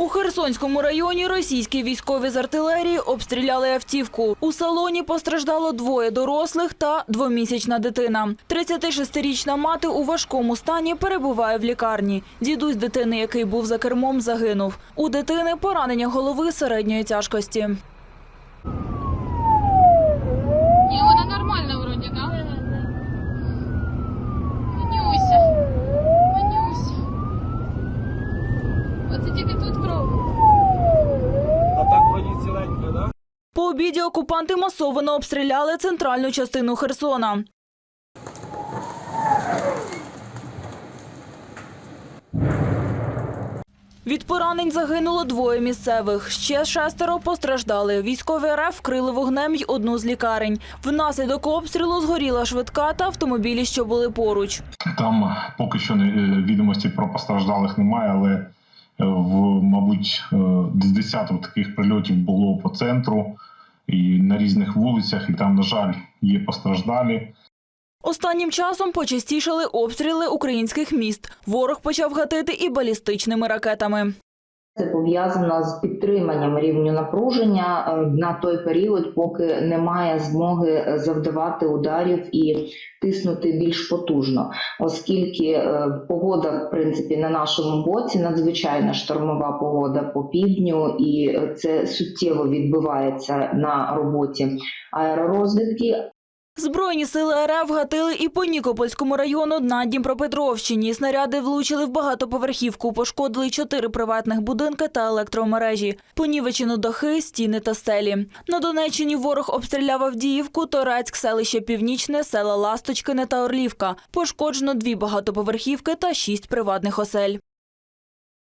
У Херсонському районі російські військові з артилерії обстріляли автівку. У салоні постраждало двоє дорослих та двомісячна дитина. 36-річна мати у важкому стані перебуває в лікарні. Дідусь дитини, який був за кермом, загинув. У дитини поранення голови середньої тяжкості. Оце тільки тут кров. А так вроді ціленька, да? По обіді окупанти масово обстріляли центральну частину Херсона. Від поранень загинуло двоє місцевих. Ще шестеро постраждали. Військові РФ вкрили вогнем й одну з лікарень. Внаслідок обстрілу згоріла швидка та автомобілі, що були поруч. Там поки що не- е, відомості про постраждалих немає, але в мабуть е, з десяток таких прильотів було по центру і на різних вулицях, і там, на жаль, є постраждалі. Останнім часом почастішали обстріли українських міст. Ворог почав гатити і балістичними ракетами. Це пов'язано з підтриманням рівню напруження е, на той період, поки немає змоги е, завдавати ударів і тиснути більш потужно, оскільки е, погода, в принципі, на нашому боці надзвичайна штормова погода по півдню, і це суттєво відбивається на роботі аеророзвідки. Збройні сили РФ гатили і по Нікопольському району на Дніпропетровщині. Снаряди влучили в багатоповерхівку, пошкодили чотири приватних будинки та електромережі. Понівечено дахи, стіни та стелі. На Донеччині ворог обстріляв Авдіївку, Торецьк, селище Північне, села Ласточкине та Орлівка. Пошкоджено дві багатоповерхівки та шість приватних осель.